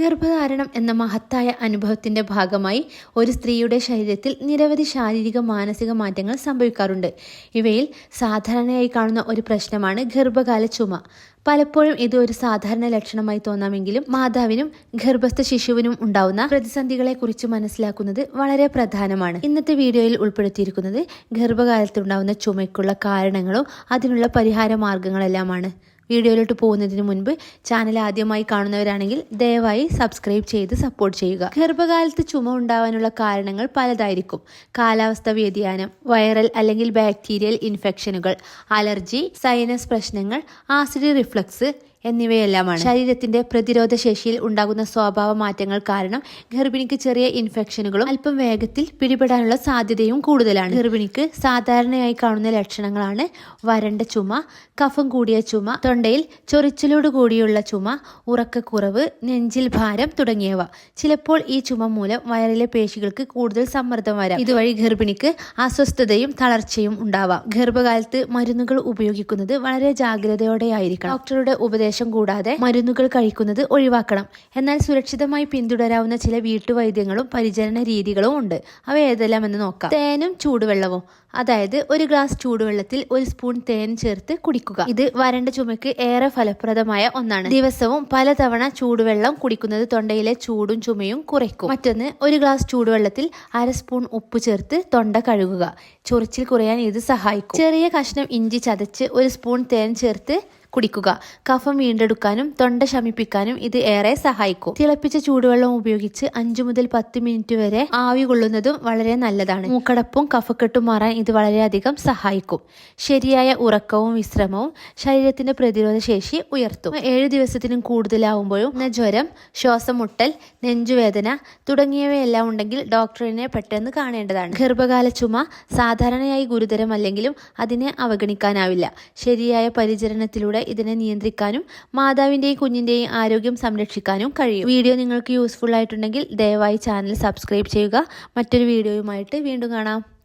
ഗർഭധാരണം എന്ന മഹത്തായ അനുഭവത്തിന്റെ ഭാഗമായി ഒരു സ്ത്രീയുടെ ശരീരത്തിൽ നിരവധി ശാരീരിക മാനസിക മാറ്റങ്ങൾ സംഭവിക്കാറുണ്ട്. ഇവയിൽ സാധാരണയായി കാണുന്ന ഒരു പ്രശ്നമാണ് ഗർഭകാല ചുമ. പലപ്പോഴും ഇത് ഒരു സാധാരണ ലക്ഷണമായി തോന്നാമെങ്കിലും മാതാവിനും ഗർഭസ്ഥ ശിശുവിനും ഉണ്ടാവുന്ന പ്രതിസന്ധികളെ കുറിച്ച് മനസ്സിലാക്കുന്നത് വളരെ പ്രധാനമാണ്. ഇന്നത്തെ വീഡിയോയിൽ ഉൾപ്പെടുത്തിയിരിക്കുന്നത് ഗർഭകാലത്തുണ്ടാവുന്ന ചുമയ്ക്കുള്ള കാരണങ്ങളും അതിനുള്ള പരിഹാര മാർഗങ്ങളെല്ലാമാണ്. വീഡിയോയിലോട്ട് പോകുന്നതിന് മുൻപ് ചാനൽ ആദ്യമായി കാണുന്നവരാണെങ്കിൽ ദയവായി സബ്സ്ക്രൈബ് ചെയ്ത് സപ്പോർട്ട് ചെയ്യുക. ഗർഭകാലത്ത് ചുമ ഉണ്ടാവാനുള്ള കാരണങ്ങൾ പലതായിരിക്കും. കാലാവസ്ഥ വ്യതിയാനം വൈറൽ അല്ലെങ്കിൽ ബാക്ടീരിയൽ ഇൻഫെക്ഷനുകൾ അലർജി സൈനസ് പ്രശ്നങ്ങൾ ആസിഡ് റിഫ്ലക്സ് എന്നിവയെല്ലാമാണ്. ശരീരത്തിന്റെ പ്രതിരോധ ശേഷിയിൽ ഉണ്ടാകുന്ന സ്വഭാവ മാറ്റങ്ങൾ കാരണം ഗർഭിണിക്ക് ചെറിയ ഇൻഫെക്ഷനുകളും അല്പം വേഗത്തിൽ പിടിപെടാനുള്ള സാധ്യതയും കൂടുതലാണ്. ഗർഭിണിക്ക് സാധാരണയായി കാണുന്ന ലക്ഷണങ്ങളാണ് വരണ്ട ചുമ കഫം കൂടിയ ചുമ തൊണ്ടയിൽ ചൊറിച്ചിലോട് കൂടിയുള്ള ചുമ ഉറക്കക്കുറവ് നെഞ്ചിൽ ഭാരം തുടങ്ങിയവ. ചിലപ്പോൾ ഈ ചുമ മൂലം വയറിലെ പേശികൾക്ക് കൂടുതൽ സമ്മർദ്ദം വരാം. ഇതുവഴി ഗർഭിണിക്ക് അസ്വസ്ഥതയും തളർച്ചയും ഉണ്ടാവാം. ഗർഭകാലത്ത് മരുന്നുകൾ ഉപയോഗിക്കുന്നത് വളരെ ജാഗ്രതയോടെ ആയിരിക്കണം ഡോക്ടറുടെ ഉപദേശം കൂടാതെ മരുന്നുകൾ കഴിക്കുന്നത് ഒഴിവാക്കണം. എന്നാൽ സുരക്ഷിതമായി പിന്തുടരാവുന്ന ചില വീട്ടുവൈദ്യങ്ങളും പരിചരണ രീതികളും ഉണ്ട്. അവ ഏതെല്ലാം നോക്കാം. തേനും ചൂടുവെള്ളവും. അതായത് ഒരു ഗ്ലാസ് ചൂടുവെള്ളത്തിൽ ഒരു സ്പൂൺ തേൻ ചേർത്ത് കുടിക്കുക. ഇത് വരണ്ട ചുമക്ക് ഏറെ ഫലപ്രദമായ ഒന്നാണ്. ദിവസവും പലതവണ ചൂടുവെള്ളം കുടിക്കുന്നത് തൊണ്ടയിലെ ചൂടും ചുമയും കുറയ്ക്കും. മറ്റൊന്ന് ഒരു ഗ്ലാസ് ചൂടുവെള്ളത്തിൽ അര സ്പൂൺ ഉപ്പ് ചേർത്ത് തൊണ്ട കഴുകുക. ചൊറിച്ചിൽ കുറയാൻ ഇത് സഹായിക്കും. ചെറിയ കഷ്ണം ഇഞ്ചി ചതച്ച് ഒരു സ്പൂൺ തേൻ ചേർത്ത് കുടിക്കുക. കഫം വീണ്ടെടുക്കാനും തൊണ്ട ശമിപ്പിക്കാനും ഇത് ഏറെ സഹായിക്കും. തിളപ്പിച്ച ചൂടുവെള്ളം ഉപയോഗിച്ച് അഞ്ചു മുതൽ പത്ത് മിനിറ്റ് വരെ ആവി കൊള്ളുന്നതും വളരെ നല്ലതാണ്. മൂക്കടപ്പും കഫക്കെട്ടും മാറാൻ ഇത് വളരെയധികം സഹായിക്കും. ശരിയായ ഉറക്കവും വിശ്രമവും ശരീരത്തിന്റെ പ്രതിരോധ ശേഷി ഉയർത്തും. ഏഴ് ദിവസത്തിനും കൂടുതലാവുമ്പോഴും ജ്വരം ശ്വാസം മുട്ടൽ നെഞ്ചുവേദന തുടങ്ങിയവയെല്ലാം ഉണ്ടെങ്കിൽ ഡോക്ടറിനെ പെട്ടെന്ന് കാണേണ്ടതാണ്. ഗർഭകാല ചുമ സാധാരണയായി ഗുരുതരമല്ലെങ്കിലും അതിനെ അവഗണിക്കാനാവില്ല. ശരിയായ പരിചരണത്തിലൂടെ ഇതിനെ നിയന്ത്രിക്കാനും മാതാവിന്റെയും കുഞ്ഞിന്റെയും ആരോഗ്യം സംരക്ഷിക്കാനും കഴിയും. വീഡിയോ നിങ്ങൾക്ക് യൂസ്ഫുൾ ആയിട്ടുണ്ടെങ്കിൽ ദയവായി ചാനൽ സബ്സ്ക്രൈബ് ചെയ്യുക. മറ്റൊരു വീഡിയോയുമായിട്ട് വീണ്ടും കാണാം.